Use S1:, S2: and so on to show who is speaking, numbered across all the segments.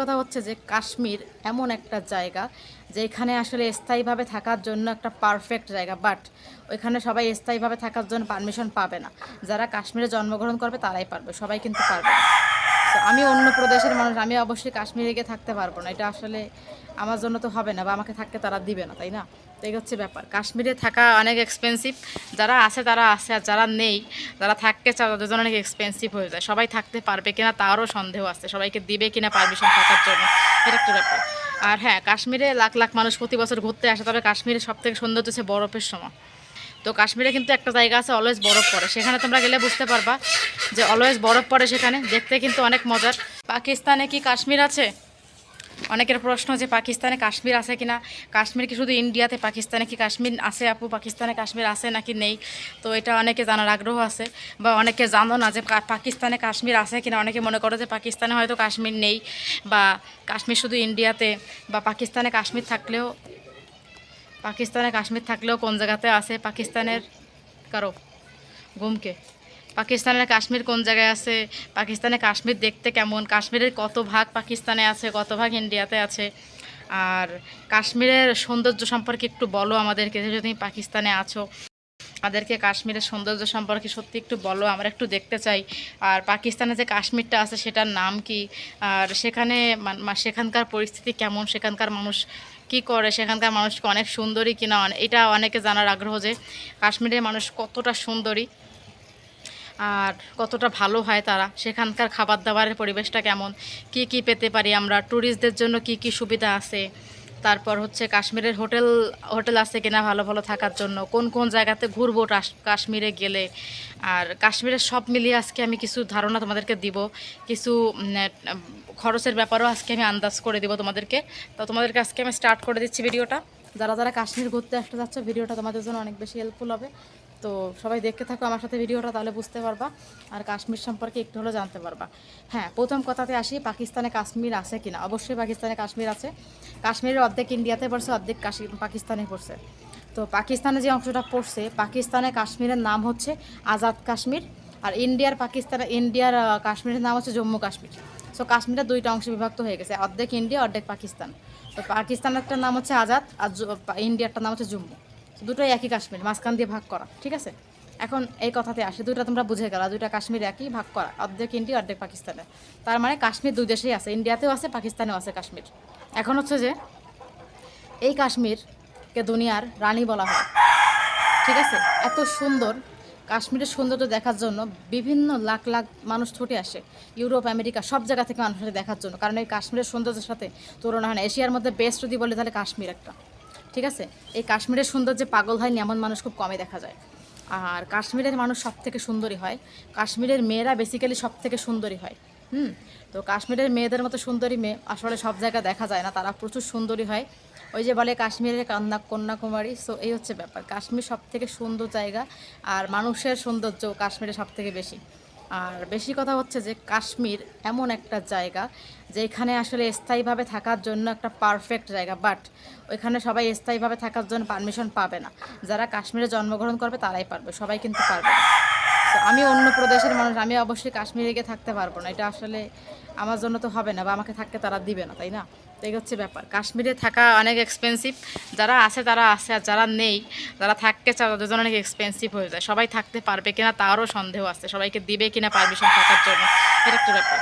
S1: কথা হচ্ছে যে কাশ্মীর এমন একটা জায়গা যে এখানে আসলে স্থায়ীভাবে থাকার জন্য একটা পারফেক্ট জায়গা বাট ওইখানে সবাই স্থায়ীভাবে থাকার জন্য পারমিশন পাবে না। যারা কাশ্মীরে জন্মগ্রহণ করবে, তারাই পারবে, সবাই কিন্তু পারবে না। আমি অন্য প্রদেশের মানুষ, আমি অবশ্যই কাশ্মীরে গিয়ে থাকতে পারব না। এটা আসলে আমার জন্য তো হবে না, বা আমাকে থাকতে তারা দিবে না, তাই না? এই হচ্ছে ব্যাপার। কাশ্মীরে থাকা অনেক এক্সপেন্সিভ যারা আছে তারা আছে আর যারা নেই, যারা থাকতে চায় তাদের জন্য অনেক এক্সপেন্সিভ হয়ে যায়। সবাই থাকতে পারবে কিনা তারও সন্দেহ আছে। সবাইকে দিবে কিনা পারমিশন থাকার জন্য। এটা একটা ব্যাপার। আর হ্যাঁ কাশ্মীরে লাখ লাখ মানুষ প্রতি বছর ঘুরতে আসে, তবে কাশ্মীরে সব থেকে সুন্দর হচ্ছে বরফের সময় তো কাশ্মীরে কিন্তু একটা জায়গা আছে অলওয়েজ বরফ পড়ে। সেখানে তোমরা গেলে বুঝতে পারবা যে অলওয়েজ বরফ পড়ে সেখানে। দেখতে কিন্তু অনেক মজার। পাকিস্তানে কি কাশ্মীর আছে? অনেকের প্রশ্ন যে পাকিস্তানে কাশ্মীর আছে কিনা? কাশ্মীর কি শুধু ইন্ডিয়াতে পাকিস্তানে কি কাশ্মীর আছে আপু? পাকিস্তানে কাশ্মীর আছে নাকি নেই? তো এটা অনেকে জানার আগ্রহ আছে। বা অনেকে জানো না যে পাকিস্তানে কাশ্মীর আছে কিনা? অনেকে মনে করে যে পাকিস্তানে হয়তো কাশ্মীর নেই বা কাশ্মীর শুধু ইন্ডিয়াতে বা পাকিস্তানে কাশ্মীর থাকলেও, পাকিস্তানে কাশ্মীর থাকলেও কোন জায়গাতে আছে? পাকিস্তানের কারও? গুমকে। পাকিস্তানের কাশ্মীর কোন জায়গায় আছে? পাকিস্তানে কাশ্মীর দেখতে কেমন? কাশ্মীরের কত ভাগ পাকিস্তানে আছে, কত ভাগ ইন্ডিয়াতে আছে? আর কাশ্মীরের সৌন্দর্য সম্পর্কে একটু বলো আমাদেরকে যদি পাকিস্তানে আছো। আমাদেরকে কাশ্মীরের সৌন্দর্য সম্পর্কে সত্যি একটু বলো, আমরা একটু দেখতে চাই। আর পাকিস্তানে যে কাশ্মীরটা আছে, সেটার নাম কি? আর সেখানে সেখানকার পরিস্থিতি কেমন? সেখানকার মানুষ কি করে? সেখানকার মানুষকে অনেক সুন্দরী কিনা? এটা অনেকে জানার আগ্রহ যে কাশ্মীরের মানুষ কতটা সুন্দরী। আর কতটা ভালো হয় তারা, সেখানকার খাবার দাবারের পরিবেশটা কেমন, কি কি পেতে পারি আমরা ট্যুরিস্টদের জন্য কি কি সুবিধা আছে, তারপর হচ্ছে কাশ্মীরের হোটেল হোটেল আছে কিনা ভালো ভালো থাকার জন্য, কোন কোন জায়গাতে ঘুরবো কাশ্মীরে গেলে, আর কাশ্মীরের সব মিলিয়ে আজকে আমি কিছু ধারণা তোমাদেরকে দিব, কিছু খরচের ব্যাপারেও আজকে আমি আন্দাজ করে দিব তোমাদেরকে, তো তোমাদেরকে আজকে আমি স্টার্ট করে দিচ্ছি ভিডিওটা যারা যারা কাশ্মীর ঘুরতে আসতে যাচ্ছে ভিডিওটা তোমাদের জন্য অনেক বেশি হেল্পফুল হবে তো সবাই দেখতে থাকো আমার সাথে ভিডিওটা, তাহলে বুঝতে পারবা। আর কাশ্মীর সম্পর্কে একটু হলেও জানতে পারবা। হ্যাঁ প্রথম কথাতে আসি, পাকিস্তানে কাশ্মীর আছে কিনা? অবশ্যই পাকিস্তানে কাশ্মীর আছে। কাশ্মীরের অর্ধেক ইন্ডিয়াতে পড়ছে, অর্ধেক পাকিস্তানে পড়ছে। তো পাকিস্তানে যে অংশটা পড়ছে, পাকিস্তানে কাশ্মীরের নাম হচ্ছে আজাদ কাশ্মীর, আর ইন্ডিয়ার পাকিস্তানে, ইন্ডিয়ার কাশ্মীরের নাম হচ্ছে জম্মু কাশ্মীর। সো কাশ্মীরের দুইটা অংশে বিভক্ত হয়ে গেছে, অর্ধেক ইন্ডিয়া, অর্ধেক পাকিস্তান। তো পাকিস্তানের একটা নাম হচ্ছে আজাদ, আর ইন্ডিয়ারটার নাম হচ্ছে জম্মু। দুটোই একই কাশ্মীর, মাঝখান দিয়ে ভাগ করা, ঠিক আছে? এখন এই কথাতে আসে, দুইটা তোমরা বুঝে গেলা, দুইটা কাশ্মীর একই, ভাগ করা, অর্ধেক ইন্ডিয়া, অর্ধেক পাকিস্তানে। তার মানে কাশ্মীর দুই দেশেই আছে, ইন্ডিয়াতেও আছে, পাকিস্তানেও আছে কাশ্মীর। এখন হচ্ছে যে, এই কাশ্মীরকে দুনিয়ার রানী বলা হয়, ঠিক আছে? এত সুন্দর, কাশ্মীরের সৌন্দর্য দেখার জন্য বিভিন্ন লাখ লাখ মানুষ ছুটে আসে, ইউরোপ, আমেরিকা, সব জায়গা থেকে মানুষ দেখার জন্য। কারণ এই কাশ্মীরের সৌন্দর্যের সাথে তুলনা হয় না। এশিয়ার মধ্যে বেস্ট যদি বলে তাহলে কাশ্মীর একটা। ঠিক আছে? এই কাশ্মীরের সৌন্দর্যে পাগল হয়নি এমন মানুষ খুব কমই দেখা যায়। আর কাশ্মীরের মানুষ সব থেকে সুন্দরী হয়। কাশ্মীরের মেয়েরা বেসিক্যালি সব থেকে সুন্দরী হয়। হুম? তো কাশ্মীরের মেয়েদের মতো সুন্দরী মেয়ে আসলে সব জায়গায় দেখা যায় না। তারা প্রচুর সুন্দরী হয়। ওই যে বলে কাশ্মীরের কান্না কন্যাকুমারী সো এই হচ্ছে ব্যাপার। কাশ্মীর সব থেকে সুন্দর জায়গা। আর মানুষের সৌন্দর্য কাশ্মীরে সব থেকে বেশি। আর বেশি কথা হচ্ছে যে কাশ্মীর এমন একটা জায়গা যে এখানে আসলে স্থায়ীভাবে থাকার জন্য একটা পারফেক্ট জায়গা বাট ওইখানে সবাই স্থায়ীভাবে থাকার জন্য পারমিশন পাবে না। যারা কাশ্মীরে জন্মগ্রহণ করবে তারাই পারবে সবাই কিন্তু পারবে না। So, আমি অন্য প্রদেশের মানুষ আমি অবশ্যই কাশ্মীরে গিয়ে থাকতে পারব না। এটা আসলে আমার জন্য তো হবে না বা আমাকে থাকতে তারা দিবে না তাই না? তো এই হচ্ছে ব্যাপার। কাশ্মীরে থাকা অনেক এক্সপেন্সিভ যারা আছে, তারা আছে আর যারা নেই, যারা থাকতে চায়, তাদের জন্য অনেক এক্সপেন্সিভ হয়ে যায়। সবাই থাকতে পারবে কিনা তারও সন্দেহ আছে। সবাইকে দিবে কিনা পারমিশন থাকার জন্য। এটা একটা ব্যাপার।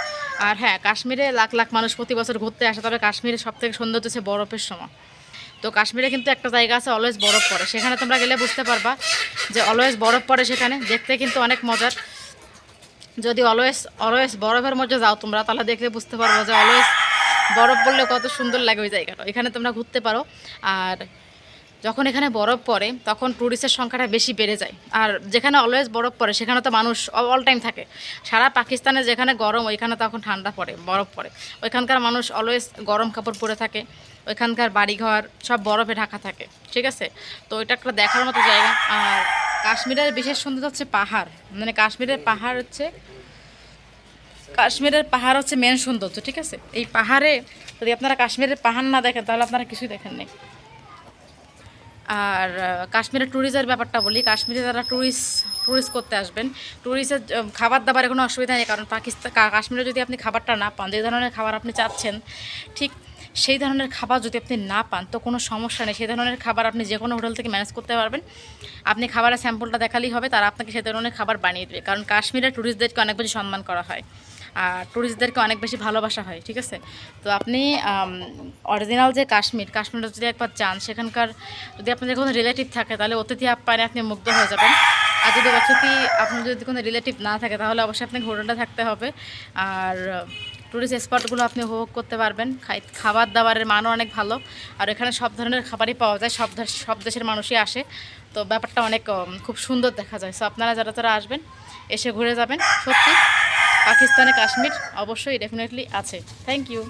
S1: আর হ্যাঁ কাশ্মীরে লাখ লাখ মানুষ প্রতি বছর ঘুরতে আসে, তবে কাশ্মীরে সব থেকে সৌন্দর্য হচ্ছে বরফের সময় তো কাশ্মীরে কিন্তু একটা জায়গা আছে অলওয়েজ বরফ পড়ে। সেখানে তোমরা গেলে বুঝতে পারবা যে অলওয়েজ বরফ পড়ে সেখানে। দেখতে কিন্তু অনেক মজার। যদি অলওয়েজ অলওয়েজ বরফের মধ্যে যাও তোমরা, তাহলে দেখলে বুঝতে পারব যে অলওয়েজ বরফ পড়লে কত সুন্দর লাগে ওই জায়গাটা। এখানে তোমরা ঘুরতে পারো। আর যখন এখানে বরফ পড়ে, তখন ট্যুরিস্টের সংখ্যাটা বেশি বেড়ে যায়। আর যেখানে অলওয়েজ বরফ পড়ে, সেখানে তো মানুষ অল টাইম থাকে। সারা পাকিস্তানে যেখানে গরম, ওইখানে তখন ঠান্ডা পড়ে, বরফ পড়ে। ওইখানকার মানুষ অলওয়েজ গরম কাপড় পরে থাকে। ওইখানকার বাড়িঘর সব বরফে ঢাকা থাকে। ঠিক আছে? তো এটা একটা দেখার মতো জায়গা। আর কাশ্মীরের বিশেষ সুন্দর হচ্ছে পাহাড়। মানে কাশ্মীরের পাহাড় হচ্ছে কাশ্মীরের পাহাড় হচ্ছে মেন সৌন্দর্য, ঠিক আছে? এই পাহাড়ে যদি আপনারা কাশ্মীরের পাহাড় না দেখেন, তাহলে আপনারা কিছুই দেখেন নাই। আর কাশ্মীরের ট্যুরিজের ব্যাপারটা বলি, কাশ্মীরে যারা ট্যুরিস্ট ট্যুরিস্ট করতে আসবেন ট্যুরিস্টের খাবার দাবারের কোনো অসুবিধা নেই, কারণ পাকিস্তান কাশ্মীরে যদি আপনি খাবারটা না পান, যে ধরনের খাবার আপনি চাচ্ছেন, ঠিক সেই ধরনের খাবার যদি আপনি না পান, তো কোনো সমস্যা নেই। সেই ধরনের খাবার আপনি যে কোনো হোটেল থেকে ম্যানেজ করতে পারবেন। আপনি খাবারের স্যাম্পলটা দেখালেই হবে, তারা আপনাকে সেই ধরনের খাবার বানিয়ে দেবে। কারণ কাশ্মীরে ট্যুরিস্টদেরকে অনেক বেশি সম্মান করা হয়। ট্যুরিস্টদেরকে অনেক বেশি ভালোবাসা হয়, ঠিক আছে? তো আপনি অরিজিনাল যে কাশ্মীর কাশ্মীরে যদি একবার যান, সেখানকার যদি আপনাদের কোনো রিলেটিভ থাকে, তাহলে অতিথি আপ্যায়নে আপনি মুগ্ধ হয়ে যাবেন। আর যদি অতিথি, আপনার যদি কোনো রিলেটিভ না থাকে, তাহলে অবশ্যই আপনাকে হোটেলটা থাকতে হবে। আর টুরিস্ট স্পটগুলো আপনি উপভোগ করতে পারবেন। খাবার দাবারের মানও অনেক ভালো। আর এখানে সব ধরনের খাবারই পাওয়া যায়, সব সব দেশের মানুষই আসে। তো ব্যাপারটা অনেক খুব সুন্দর দেখা যায়। সো আপনারা যারা যারা আসবেন, এসে ঘুরে যাবেন, সত্যি। পাকিস্তানে কাশ্মীর অবশ্যই ডেফিনেটলি আছে। Thank you